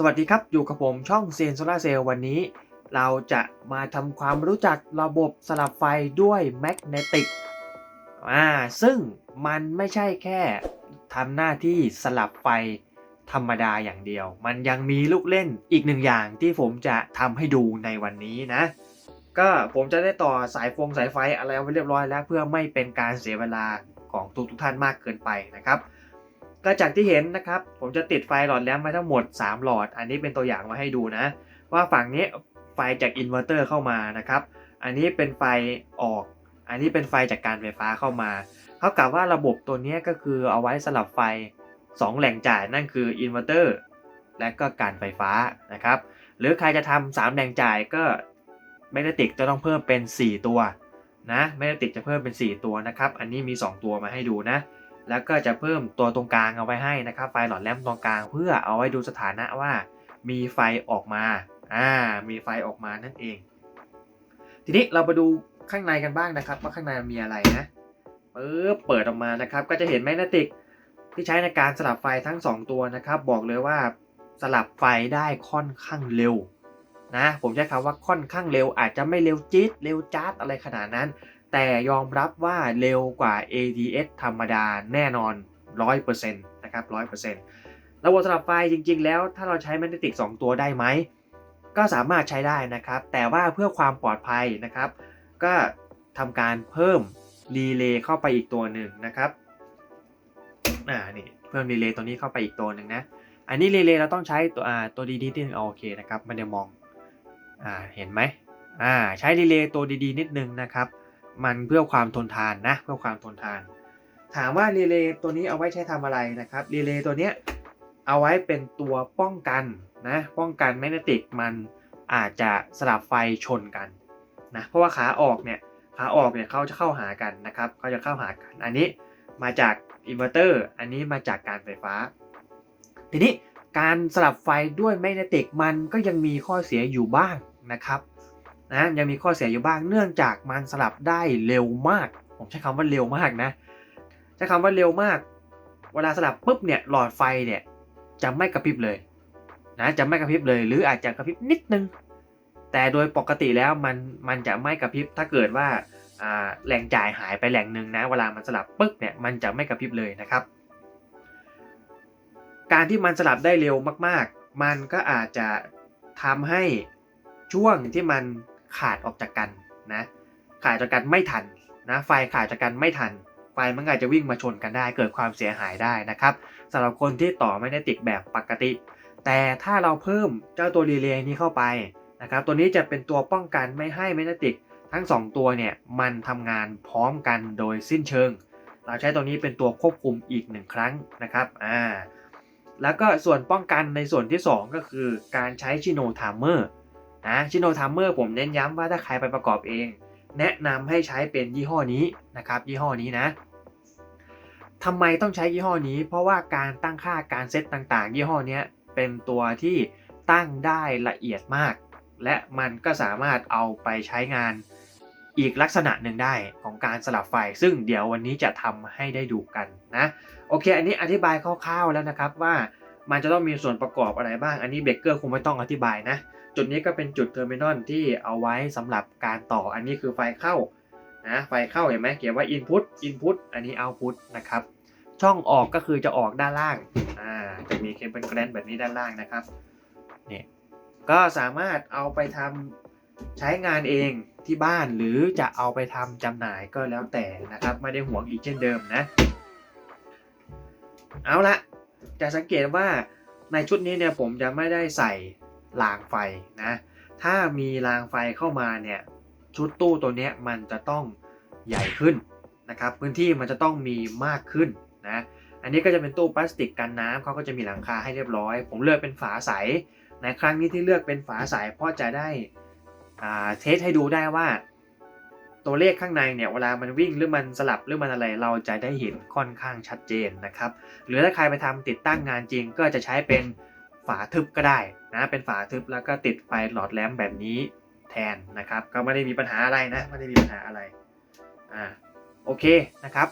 สวัสดีครับ อยู่กับผมช่องเซนโซลาเซล์วันนี้ เราจะมาทำความรู้จักระบบสลับไฟด้วยแมกเนติกอ่าซึ่งมันไม่ใช่แค่ทำหน้าที่สลับไฟธรรมดาอย่างเดียว มันยังมีลูกเล่นอีกหนึ่งอย่างที่ผมจะทำให้ดูในวันนี้นะ ก็ผมจะได้ต่อสายฟงสายไฟอะไรเอาไว้เรียบร้อยแล้ว เพื่อไม่เป็นการเสียเวลาของทุกทุกท่านมากเกินไปนะครับ ก็จากที่เห็นนะครับ ผมจะติดไฟหลอดแลมมาทั้งหมด 3 หลอด อันนี้เป็นตัวอย่างมาให้ดูนะ ว่าฝั่งนี้ไฟจากอินเวอร์เตอร์เข้ามานะครับ อันนี้เป็นไฟออก อันนี้เป็นไฟจากการไฟฟ้าเข้ามาเท่ากับว่าระบบตัวนี้ก็คือเอาไว้สลับไฟ 2 แหล่งจ่ายนั่นคืออินเวอร์เตอร์และก็การไฟฟ้านะครับ หรือใครจะทำสามแหล่งจ่ายก็แมกเนติกจะต้องเพิ่มเป็น 4 ตัวนะแมกเนติกจะเพิ่มเป็น 4 ตัวนะครับ อันนี้มี 2 ตัวมาให้ดูนะ แล้วก็จะเพิ่มตัวตรงกลางเอาไว้ให้นะครับไฟหลอดแลมตรงกลาง เพื่อเอาไว้ดูสถานะว่า มีไฟออกมาอ่ามีไฟออกมานั่นเอง ทีนี้เรามาดูข้างในกันบ้างนะครับ ว่าข้างในมีอะไรนะปึ๊บเปิดออกมานะครับ ก็จะเห็นแมกเนติกที่ใช้ในการสลับไฟทั้ง 2 ตัวนะครับ บอกเลยว่าสลับไฟได้ค่อนข้างเร็วนะผมใช้คำว่าค่อนข้างเร็วอาจจะไม่เร็วจี๊ดเร็วจ๊าดอะไรขนาดนั้น แต่ยอมรับว่าเร็วกว่า ATS ธรรมดาแน่นอน 100%นะครับ 100%ระบบสลับไฟจริง ๆ แล้วถ้าเราใช้แมกเนติก 2 ตัวได้ไหม ก็สามารถใช้ได้นะครับ แต่ว่าเพื่อความปลอดภัยนะครับ ก็ทำการเพิ่มรีเลย์เข้าไปอีกตัวหนึ่งนะครับอ่านี่เพิ่มรีเลย์ตัวนี้เข้าไปอีกตัวหนึ่งนะ อันนี้รีเลย์เราต้องใช้ตัวอ่าตัวดีๆนิดนึงโอเคนะครับไม่ได้มองอ่าเห็นไหมอ่าใช้รีเลย์ตัวดีๆนิดนึงนะครับ มันเพื่อความทนทานนะเพื่อความทนทาน ถามว่ารีเลย์ตัวนี้เอาไว้ใช้ทำอะไรนะครับรีเลย์ตัวเนี้ยเอาไว้เป็นตัวป้องกันนะป้องกันแมกเนติกมันอาจจะสลับไฟชนกันนะเพราะว่าขาออกเนี่ยขาออกเนี่ยเขาจะเข้าหากันนะครับเขาจะเข้าหากัน อันนี้มาจากอินเวอร์เตอร์อันนี้มาจากการไฟฟ้า ทีนี้การสลับไฟด้วยแมกเนติกมันก็ยังมีข้อเสียอยู่บ้างนะครับ นะยังมีข้อเสียอยู่บ้างเนื่องจากมันสลับได้เร็วมาก ผมใช้คำว่าเร็วมากนะใช้คำว่าเร็วมาก เวลาสลับปุ๊บเนี่ยหลอดไฟเนี่ยจะไม่กระพริบเลยนะจะไม่กระพริบเลย หรืออาจจะกระพริบนิดนึง แต่โดยปกติแล้วมันมันจะไม่กระพริบถ้าเกิดว่าแหล่งจ่ายหายไปแหล่งหนึ่งนะเวลามันสลับปึ๊บเนี่ยมันจะไม่กระพริบเลยนะครับ การที่มันสลับได้เร็วมากๆ มันก็อาจจะทำให้ช่วงที่มัน ขาดออกจากกันนะขาดจากกันไม่ทันนะไฟขาดจากกันไม่ทัน ไฟมันอาจจะวิ่งมาชนกันได้ เกิดความเสียหายได้นะครับสำหรับคนที่ต่อไม่ได้ติดแบบปกติ แต่ถ้าเราเพิ่มเจ้าตัวรีเลย์นี้เข้าไปนะครับตัวนี้จะเป็นตัวป้องกันไม่ให้แมกเนติกทั้ง 2 ตัวเนี่ยมันทำงานพร้อมกันโดยสิ้นเชิง เราใช้ตัวนี้เป็นตัวควบคุมอีกหนึ่งครั้งนะครับอ่าแล้วก็ส่วนป้องกันในส่วนที่ 2 ก็คือการใช้ชิโนทามเมอร์ นะชิโนทามเมอร์ผมเน้นย้ำว่าถ้าใครไปประกอบเอง แนะนำให้ใช้เป็นยี่ห้อนี้นะครับยี่ห้อนี้นะทำไมต้องใช้ยี่ห้อนี้ เพราะว่าการตั้งค่าการเซตต่างๆ ยี่ห้อนี้เป็นตัวที่ตั้งได้ละเอียดมาก และมันก็สามารถเอาไปใช้งานอีกลักษณะหนึ่งได้ของการสลับไฟ ซึ่งเดี๋ยววันนี้จะทำให้ได้ดูกันนะโอเค อันนี้อธิบายคร่าวๆแล้วนะครับว่ามันจะต้องมีส่วนประกอบอะไรบ้าง อันนี้เบเกอร์คงไม่ต้องอธิบายนะ จุดนี้ก็เป็นจุดเทอร์มินอลที่เอาไว้สำหรับการต่ออันนี้คือไฟเข้านะไฟเข้าเห็นไหมเขียนว่า Input Input อันนี้ Output นะครับ ช่องออกก็คือจะออกด้านล่างอ่าจะมีเคเบิลแกรนแบบนี้ด้านล่างนะครับนี่ก็สามารถเอาไปทำใช้งานเองที่บ้านหรือจะเอาไปทำจำหน่ายก็แล้วแต่นะครับ ไม่ได้ห่วงอีกเช่นเดิมนะเอาละจะสังเกตว่าในชุดนี้เนี่ยผมจะไม่ได้ใส่ รางไฟนะ ถ้ามีรางไฟเข้ามาเนี่ยชุดตู้ตัวนี้มันจะต้องใหญ่ขึ้นนะครับพื้นที่มันจะต้องมีมากขึ้นนะอันนี้ก็จะเป็นตู้พลาสติกกันน้ำเขาก็จะมีหลังคาให้เรียบร้อย ผมเลือกเป็นฝาใสในครั้งนี้ที่เลือกเป็นฝาใสเพราะจะได้เทสให้ดูได้ว่า ตัวเลขข้างในเนี่ยเวลามันวิ่งหรือมันสลับหรือมันอะไรเราจะได้เห็นค่อนข้างชัดเจนนะครับ หรือถ้าใครไปทำติดตั้งงานจริงก็จะใช้เป็น ฝาทึบก็ได้นะเป็นฝาทึบแล้วก็ติดไฟหลอดแลมแบบนี้แทนนะครับ ก็ไม่ได้มีปัญหาอะไรนะไม่ได้มีปัญหาอะไรอ่าโอเคนะครับ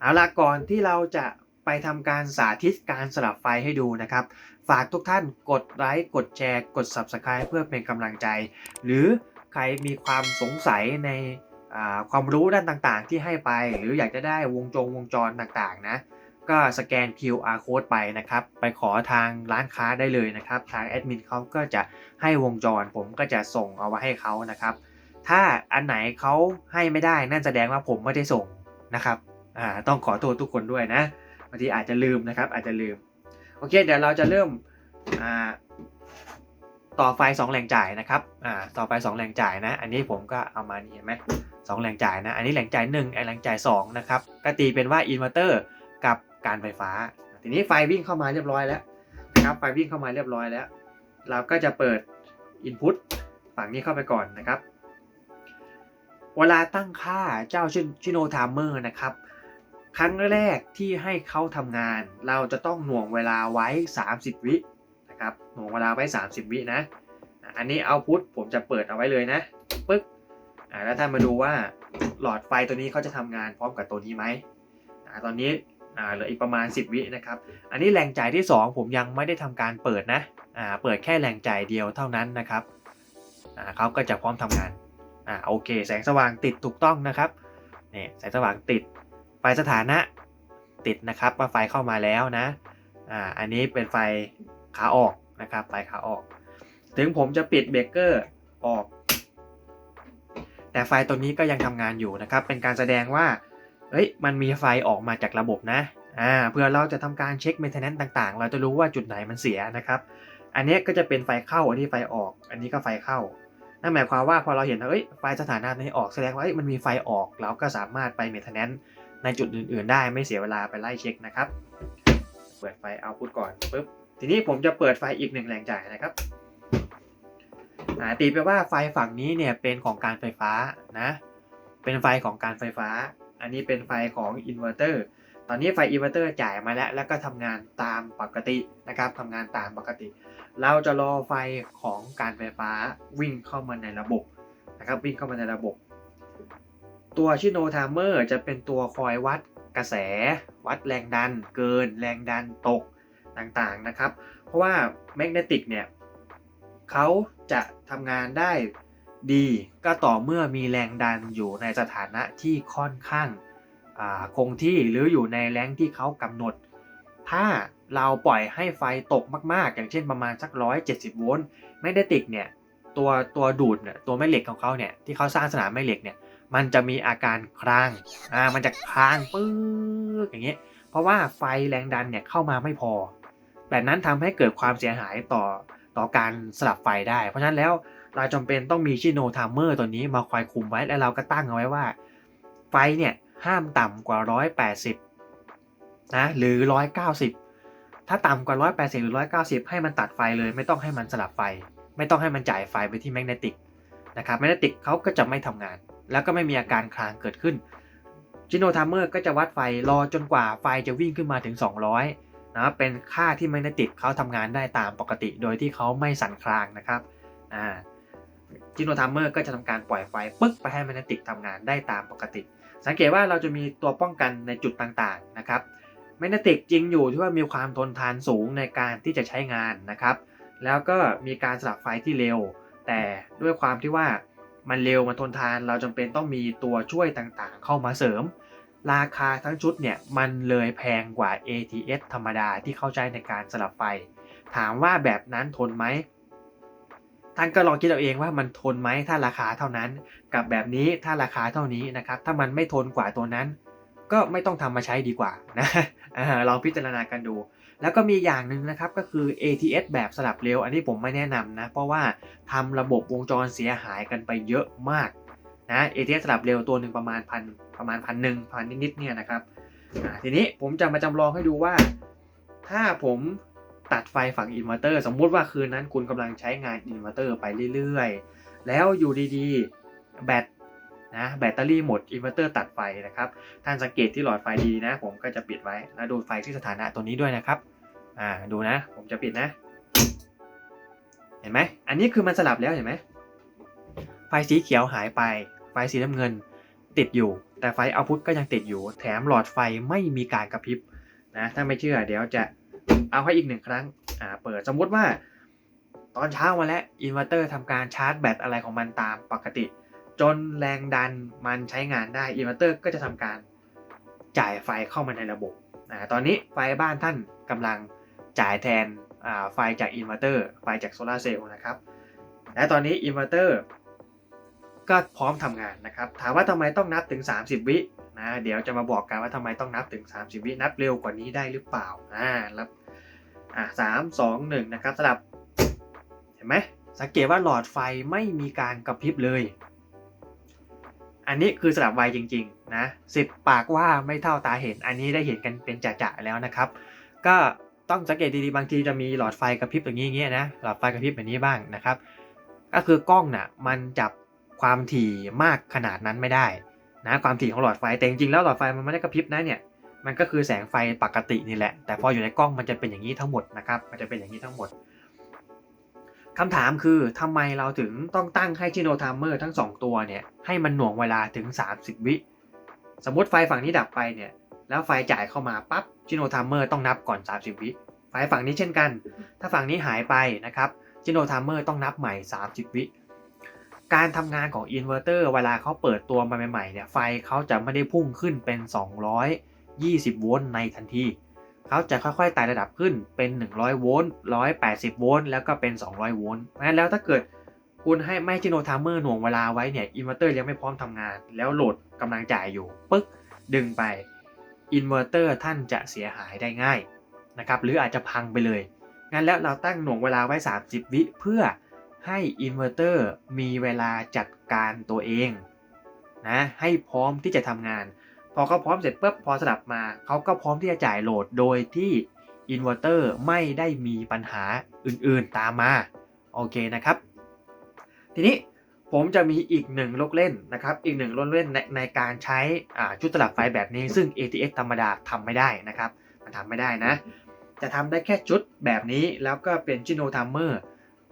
เอาละก่อนที่เราจะไปทำการสาธิตการสลับไฟให้ดูนะครับ ฝากทุกท่านกดไลค์กดแชร์กด Subscribe เพื่อเป็นกำลังใจ หรือใครมีความสงสัยในความรู้ด้านต่างๆ ที่ให้ไป หรืออยากจะได้วงจงวงจรต่างๆนะ ก็สแกน QR code ไปนะครับ ไปขอทางร้านค้าได้เลยนะครับ ทางแอดมินเขาก็จะให้วงจร ผมก็จะส่งเอาไว้ให้เขานะครับ ถ้าอันไหนเขาให้ไม่ได้นั่นแสดงว่าผมไม่ได้ส่งนะครับอ่าต้องขอโทษทุกคนด้วยนะบางทีอาจจะลืมนะครับ อาจจะลืม โอเค เดี๋ยวเราจะเริ่มอ่าต่อไฟ2แหล่งจ่ายนะครับอ่าต่อไฟ2แหล่งจ่ายนะ อันนี้ผมก็เอามานี่เห็นไหมสองแหล่งจ่ายนะ อันนี้แหล่งจ่าย1ไอแหล่งจ่าย2นะครับ ก็ตีเป็นว่าอินเวอร์เตอร์ การไฟฟ้า ทีนี้ไฟวิ่งเข้ามาเรียบร้อยแล้วนะครับ ไฟวิ่งเข้ามาเรียบร้อยแล้ว เราก็จะเปิด Input ฝั่งนี้เข้าไปก่อนนะครับ เวลาตั้งค่าเจ้าชิโนไทม์เมอร์นะครับ ครั้งแรกที่ให้เขาทำงาน เราจะต้องหน่วงเวลาไว้ 30 วินะครับ หน่วงเวลาไว้ 30 วินะ อันนี้เอาพุทผมจะเปิดเอาไว้เลยนะปึ๊กแล้วท่านมาดูว่าหลอดไฟตัวนี้เขาจะทำงานพร้อมกับตัวนี้ไหมอตอนนี้ อ่าเหลืออีกประมาณ 10 วินะครับ อันนี้แหล่งจ่ายที่ 2 ผมยังไม่ได้ทำการเปิดนะอ่าเปิดแค่แหล่งจ่ายเดียวเท่านั้นนะครับอ่าเขาก็จะพร้อมทำงานอ่าโอเค แสงสว่างติดถูกต้องนะครับนี่แสงสว่างติดไฟสถานะติดนะครับว่าไฟเข้ามาแล้วนะอ่าอันนี้เป็นไฟขาออกนะครับไฟขาออก ถึงผมจะปิดเบรกเกอร์ออก แต่ไฟตัวนี้ก็ยังทำงานอยู่นะครับ เป็นการแสดงว่า เฮ้ยมันมีไฟออกมาจากระบบนะอ่าเพื่อเราจะทำการเช็ค maintenance ต่างๆ เราจะรู้ว่าจุดไหนมันเสียนะครับ อันนี้ก็จะเป็นไฟเข้าอันนี้ไฟออก อันนี้ก็ไฟเข้านั่นหมายความว่าพอเราเห็นว่าเอ้ยไฟสถานะนี้ออกแสดงว่ามันมีไฟออกเราก็สามารถไป maintenance ในจุดอื่นๆ ได้ไม่เสียเวลาไปไล่เช็คนะครับ เปิดไฟเอาพุทก่อนปุ๊บทีนี้ผมจะเปิดไฟอีกหนึ่งแรงจ่ายนะครับตีไปว่าไฟฝั่งนี้เนี่ยเป็นของการไฟฟ้านะ เป็นไฟของการไฟฟ้า อันนี้เป็นไฟของอินเวอร์เตอร์ตอนนี้ไฟอินเวอร์เตอร์จ่ายมาแล้ว แล้วก็ทำงานตามปกตินะครับทำงานตามปกติ เราจะรอไฟของการไฟฟ้าวิ่งเข้ามาในระบบนะครับวิ่งเข้ามาในระบบ ตัวชิโนไทม์เมอร์จะเป็นตัวคอยวัดกระแส วัดแรงดัน เกิน แรงดันตกต่างๆนะครับ เพราะว่าแมกเนติกเนี่ยเขาจะทำงานได้ ดีก็ต่อเมื่อมีแรงดันอยู่ในสถานะที่ค่อนข้างคงที่หรืออยู่ในแรงที่เขากำหนด ถ้าเราปล่อยให้ไฟตกมากๆ อย่างเช่นประมาณสัก 170 โวลต์แมกเนติกเนี่ยตัวตัวดูดเนี่ยตัวแม่เหล็กของเขาเนี่ยที่เขาสร้างสนามแม่เหล็กเนี่ยมันจะมีอาการคลางอ่ามันจะคลางปื๊ดอย่างเงี้ยเพราะว่าไฟแรงดันเนี่ยเข้ามาไม่พอ แบบนั้นทำให้เกิดความเสียหายต่อต่อการสลับไฟได้ เพราะฉะนั้นแล้ว เราจำเป็นต้องมีชิโนไทม์เมอร์ตัวนี้มาคอยคุมไว้แล้วเราก็ตั้งเอาไว้ว่า ไฟเนี่ยห้ามต่ำกว่า 180นะหรือ 190 ถ้าต่ำกว่า 180 หรือ 190 ให้มันตัดไฟเลย ไม่ต้องให้มันสลับไฟ ไม่ต้องให้มันจ่ายไฟไปที่แมกเนติกนะครับแมกเนติกเขาก็จะไม่ทำงาน แล้วก็ไม่มีอาการคลางเกิดขึ้นจิโนไทม์เมอร์ก็จะวัดไฟรอจนกว่าไฟจะวิ่งขึ้นมาถึง 200นะเป็นค่าที่แมกเนติกเขาทำงานได้ตามปกติ โดยที่เขาไม่สั่นคลางนะครับอ่า จิโนไทม์เมอร์ก็จะทำการปล่อยไฟปึ๊กไปให้แมกเนติกทำงานได้ตามปกติ สังเกตว่าเราจะมีตัวป้องกันในจุดต่างๆนะครับแมกเนติกจริงอยู่ที่ว่ามีความทนทานสูงในการที่จะใช้งานนะครับ แล้วก็มีการสลับไฟที่เร็ว แต่ด้วยความที่ว่ามันเร็วมันทนทานเราจำเป็นต้องมีตัวช่วยต่างๆ เข้ามาเสริม ราคาทั้งชุดเนี่ยมันเลยแพงกว่า ATS ธรรมดาที่เข้าใจในการสลับไฟ ถามว่าแบบนั้นทนไหม ท่านก็ลองคิดเอาเองว่ามันทนไหมถ้าราคาเท่านั้น กับแบบนี้ถ้าราคาเท่านี้นะครับ ถ้ามันไม่ทนกว่าตัวนั้น ก็ไม่ต้องทำมาใช้ดีกว่านะลองพิจารณากันดู แล้วก็มีอย่างหนึ่งนะครับก็คือ ATS แบบสลับเร็ว อันนี้ผมไม่แนะนำนะ เพราะว่าทำระบบวงจรเสียหายกันไปเยอะมากนะ ATS สลับเร็วตัวหนึ่งประมาณพันประมาณพันหนึ่งพันนิดๆเนี่ยนะครับทีนี้ผมจะมาจำลองให้ดูว่า ถ้าผม ตัดไฟฝั่งอินเวอร์เตอร์สมมุติว่าคืนนั้นคุณกำลังใช้งานอินเวอร์เตอร์ไปเรื่อยๆ แล้วอยู่ดีๆ แบตนะแบตเตอรี่หมดอินเวอร์เตอร์ตัดไฟนะครับ ท่านสังเกตที่หลอดไฟดีนะ ผมก็จะปิดไว้แล้วดูไฟที่สถานะตัวนี้ด้วยนะครับอ่าดูนะ ผมจะปิดนะ เห็นไหมอันนี้คือมันสลับแล้วเห็นไหมไฟสีเขียวหายไป ไฟสีน้ำเงินติดอยู่ แต่ไฟเอาพุทก็ยังติดอยู่ แถมหลอดไฟไม่มีการกระพริบนะถ้าไม่เชื่อเดี๋ยวจะ เอาให้อีกหนึ่งครั้ง อ่า เปิดสมมุติว่า ตอนเช้ามาแล้วอินเวอร์เตอร์ทำการชาร์จแบตอะไรของมันตามปกติ จนแรงดันมันใช้งานได้อินเวอร์เตอร์ก็จะทำการจ่ายไฟเข้ามาในระบบอ่าตอนนี้ไฟบ้านท่านกำลังจ่ายแทนอ่าไฟจากอินเวอร์เตอร์ไฟจากโซลาเซลล์นะครับ และตอนนี้อินเวอร์เตอร์ก็พร้อมทำงานนะครับ ถามว่าทำไมต้องนับถึง 30 วิ นะเดี๋ยวจะมาบอกกันว่าทำไมต้องนับถึง 30 วินับเร็วกว่านี้ได้หรือเปล่าอ่าแล้วอ่าสามสองหนึ่งนะครับสลับเห็นไหมสังเกตว่าหลอดไฟไม่มีการกระพริบเลย อันนี้คือสลับไวจริงๆนะสิบปากว่าไม่เท่าตาเห็น อันนี้ได้เห็นกันเป็นจะๆแล้วนะครับ ก็ต้องสังเกตดีๆบางทีจะมีหลอดไฟกระพริบอย่างนี้เงี้ยนะหลอดไฟกระพริบแบบนี้บ้างนะครับ ก็คือกล้องน่ะมันจับความถี่มากขนาดนั้นไม่ได้ นะความถี่ของหลอดไฟแต่จริงๆแล้วหลอดไฟมันไม่ได้กระพริบนะเนี่ยมันก็คือแสงไฟปกตินี่แหละ แต่พออยู่ในกล้องมันจะเป็นอย่างนี้ทั้งหมดนะครับ มันจะเป็นอย่างนี้ทั้งหมดคำถามคือทำไมเราถึงต้องตั้งให้จิโนไทม์เมอร์ทั้ง 2 ตัวเนี่ยให้มันหน่วงเวลาถึง 30 วิ สมมติไฟฝั่งนี้ดับไปเนี่ย แล้วไฟจ่ายเข้ามาปั๊บจิโนไทม์เมอร์ต้องนับก่อน 30 วิ ไฟฝั่งนี้เช่นกัน ถ้าฝั่งนี้หายไปนะครับจิโนไทม์เมอร์ต้องนับใหม่ 30 วิ การทำงานของอินเวอร์เตอร์เวลาเขาเปิดตัวมาใหม่ๆเนี่ยไฟเขาจะไม่ได้พุ่งขึ้นเป็น 220 โวลต์ในทันทีเขาจะค่อยๆไต่ระดับขึ้นเป็น 100 โวลต์ 180 โวลต์ แล้วก็เป็น 200 โวลต์เพราะฉะนั้นแล้วถ้าเกิดคุณให้ไม่จิโนไทม์เมอร์หน่วงเวลาไว้เนี่ยอินเวอร์เตอร์ยังไม่พร้อมทำงาน แล้วโหลดกำลังจ่ายอยู่ปึ๊กดึงไปอินเวอร์เตอร์ท่านจะเสียหายได้ง่ายนะครับหรืออาจจะพังไปเลยงั้นแล้วเราตั้งหน่วงเวลาไว้ 30 วิเพื่อ ให้อินเวอร์เตอร์มีเวลาจัดการตัวเองนะให้พร้อมที่จะทำงาน พอเขาพร้อมเสร็จปุ๊บพอสลับมาเขาก็พร้อมที่จะจ่ายโหลดโดยที่อินเวอร์เตอร์ไม่ได้มีปัญหาอื่นๆตามมาโอเคนะครับ ทีนี้ผมจะมีอีกหนึ่งลูกเล่นนะครับ อีกหนึ่งลูกเล่นในในการใช้ชุดสลับไฟแบบนี้ ซึ่ง ATX ธรรมดาทำไม่ได้นะครับ มันทำไม่ได้นะ จะทำได้แค่ชุดแบบนี้แล้วก็เป็นจิโนทัมเมอร์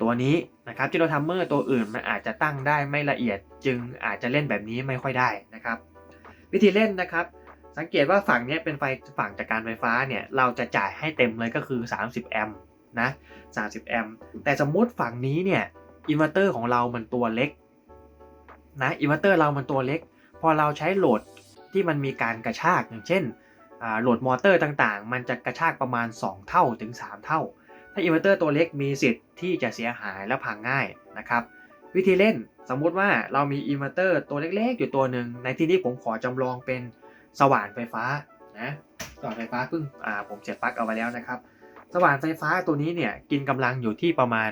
ตัวนี้นะครับจิโนทัมเมอร์ตัวอื่นมันอาจจะตั้งได้ไม่ละเอียด จึงอาจจะเล่นแบบนี้ไม่ค่อยได้นะครับ วิธีเล่นนะครับ สังเกตว่าฝั่งนี้เป็นไฟฝั่งจากการไฟฟ้าเนี่ยเราจะจ่ายให้เต็มเลยก็คือ 30 แอมป์นะ 30 แอมป์แต่สมมุติฝั่งนี้เนี่ยอินเวอร์เตอร์ของเรามันตัวเล็กนะอินเวอร์เตอร์เรามันตัวเล็ก พอเราใช้โหลดที่มันมีการกระชากอย่างเช่นโหลดมอเตอร์ต่างๆ มันจะกระชากประมาณ 2 เท่าถึง 3 เท่า ถ้าอินเวอร์เตอร์ตัวเล็กมีสิทธิ์ที่จะเสียหายและพังง่ายนะครับ วิธีเล่นสมมุติว่าเรามีอินเวอร์เตอร์ตัวเล็กๆ อยู่ตัวหนึ่ง ในที่นี้ผมขอจำลองเป็นสว่านไฟฟ้านะสว่านไฟฟ้าเพิ่งอ่าผมเสียบปลั๊กเอาไว้แล้วนะครับ สว่านไฟฟ้าตัวนี้เนี่ยกินกำลังอยู่ที่ประมาณ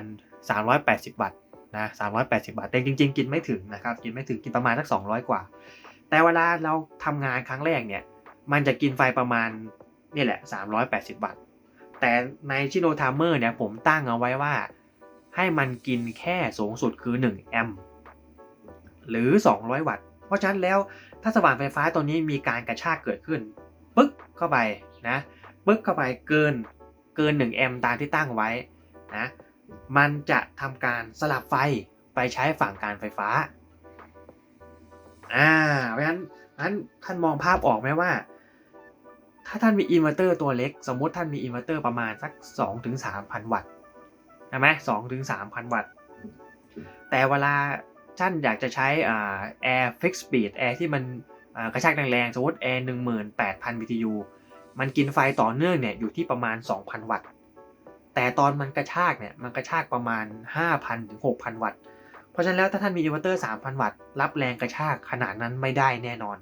380 วัตต์นะ380 วัตต์แต่จริง ๆ กินไม่ถึงนะครับ กินไม่ถึงกินประมาณสัก 200 กว่า แต่เวลาเราทำงานครั้งแรกเนี่ยมันจะกินไฟประมาณนี่แหละ 380 วัตต์ แต่ในชิโนทามเมอร์เนี่ยผมตั้งเอาไว้ว่า ให้มันกินแค่สูงสุดคือ 1 แอมป์หรือ 200 วัตต์ เพราะฉะนั้นแล้วถ้าสว่านไฟฟ้าตัวนี้มีการกระชากเกิดขึ้น ปึ๊กเข้าไปนะ ปึ๊กเข้าไปเกินเกิน 1 แอมป์ตามที่ตั้งไว้นะมันจะทำการสลับไฟไปใช้ฝั่งการไฟฟ้า อ่า เพราะฉะนั้นนั้นท่านมองภาพออกไหมว่า ถ้าท่านมีอินเวอร์เตอร์ตัวเล็ก สมมุติท่านมีอินเวอร์เตอร์ประมาณสัก 2-3,000ถึงวัตต์ใช่ไหมสองถึงสามพันวัตต์ แต่เวลาท่านอยากจะใช้อ่า air fix speed air ที่มันกระชากแรงๆ สมมติ air 18,000 BTU มันกินไฟต่อเนื่องเนี่ยอยู่ที่ประมาณ 2,000 วัตต์ แต่ตอนมันกระชากเนี่ยมันกระชากประมาณ 5,000ถึง6,000 วัตต์ เพราะฉะนั้นแล้วถ้าท่านมีอินเวอร์เตอร์ 3,000 วัตต์ รับแรงกระชากขนาดนั้นไม่ได้แน่นอน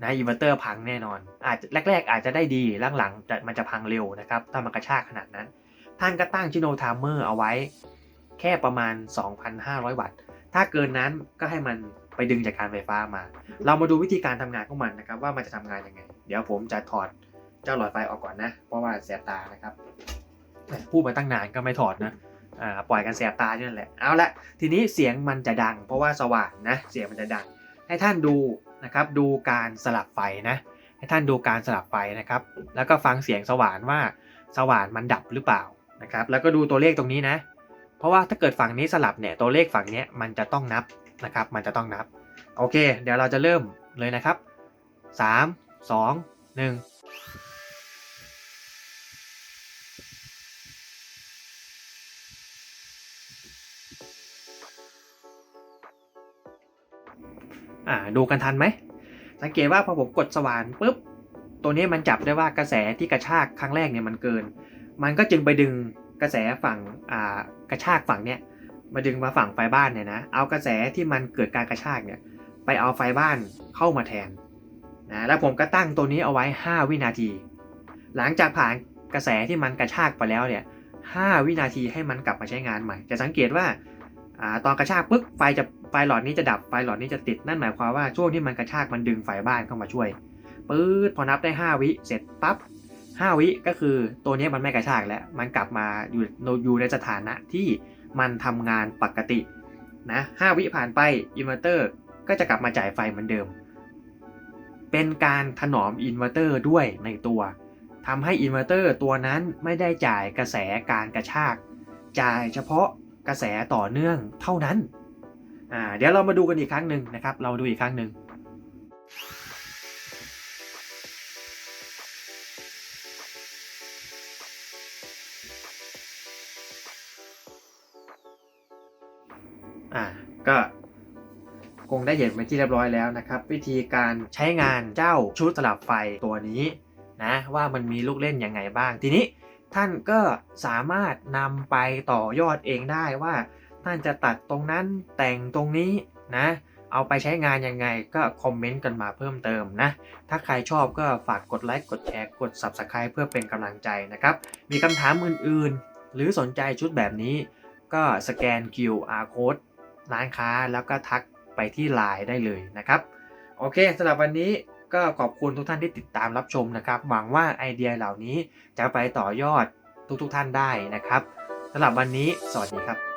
นะอินเวอร์เตอร์พังแน่นอน อาจจะแรก ๆ อาจจะได้ดีหลังๆจะมันจะพังเร็วนะครับถ้ามันกระชากขนาดนั้น ท่านก็ตั้งชิโนทามเมอร์เอาไว้แค่ประมาณ 2,500 วัตต์ ถ้าเกินนั้นก็ให้มันไปดึงจากการไฟฟ้ามา เรามาดูวิธีการทำงานของมันนะครับ ว่ามันจะทำงานยังไง เดี๋ยวผมจะถอดเจ้าหลอดไฟออกก่อนนะ เพราะว่าแสบตานะครับพูดมาตั้งนานก็ไม่ถอดนะอ่าปล่อยกันแสบตานี่นแหละ เอาละทีนี้เสียงมันจะดัง เพราะว่าสว่างนะ เสียงมันจะดัง ให้ท่านดู นะครับ ดูการสลับไฟนะ ให้ท่านดูการสลับไฟนะครับ แล้วก็ฟังเสียงสว่านว่าสว่านมันดับหรือเปล่านะครับ แล้วก็ดูตัวเลขตรงนี้นะ เพราะว่าถ้าเกิดฝั่งนี้สลับเนี่ยตัวเลขฝั่งนี้มันจะต้องนับนะครับ มันจะต้องนับ โอเค เดี๋ยวเราจะเริ่มเลยนะครับ 3 2 1 อ่าดูกันทันไหม สังเกตว่าพอผมกดสว่านปุ๊บ ตัวนี้มันจับได้ว่ากระแสที่กระชากครั้งแรกเนี่ยมันเกิน มันก็จึงไปดึงกระแสฝั่งอ่ากระชากฝั่งเนี้ยมาดึงมาฝั่งไฟบ้านเนี่ยนะ เอากระแสที่มันเกิดการกระชากเนี่ยไปเอาไฟบ้านเข้ามาแทนนะแล้วผมก็ตั้งตัวนี้เอาไว้ 5 วินาที หลังจากผ่านกระแสที่มันกระชากไปแล้วเนี่ย5วินาทีให้มันกลับมาใช้งานใหม่ จะสังเกตว่า อ่าตอนกระชากปึ๊บไฟจะไฟหลอดนี้จะดับไฟหลอดนี้จะติดนั่นหมายความว่าช่วงที่มันกระชากมันดึงไฟบ้านเข้ามาช่วยปื๊ดพอนับได้ 5 วิเสร็จปั๊บ5 วิก็คือตัวนี้มันไม่กระชากแล้วมันกลับมาอยู่อยู่ในสถานะที่มันทำงานปกตินะ5วิผ่านไปอินเวอร์เตอร์ก็จะกลับมาจ่ายไฟเหมือนเดิม เป็นการถนอมอินเวอร์เตอร์ด้วยในตัวทำให้อินเวอร์เตอร์ตัวนั้นไม่ได้จ่ายกระแสการกระชาก จ่ายเฉพาะ กระแสต่อเนื่องเท่านั้นอ่าเดี๋ยวเรามาดูกันอีกครั้งหนึ่งนะครับ เราดูอีกครั้งหนึ่งอ่าก็คงได้เห็นเป็นที่เรียบร้อยแล้วนะครับ วิธีการใช้งานเจ้าชุดสลับไฟตัวนี้นะว่ามันมีลูกเล่นยังไงบ้างทีนี้ ท่านก็สามารถนำไปต่อยอดเองได้ว่าท่านจะตัดตรงนั้นแต่งตรงนี้นะ เอาไปใช้งานยังไงก็คอมเมนต์กันมาเพิ่มเติมนะ ถ้าใครชอบก็ฝากกดไลค์กดแชร์กด Subscribe เพื่อเป็นกำลังใจนะครับ มีคำถามอื่นๆ หรือสนใจชุดแบบนี้ ก็สแกน QR code ร้านค้าแล้วก็ทักไปที่ไลน์ได้เลยนะครับ โอเคสำหรับวันนี้ ก็ขอบคุณทุกท่านที่ติดตามรับชมนะครับ หวังว่าไอเดียเหล่านี้จะไปต่อยอดทุกๆทท่านได้นะครับสำหรับวันนี้ สวัสดีครับ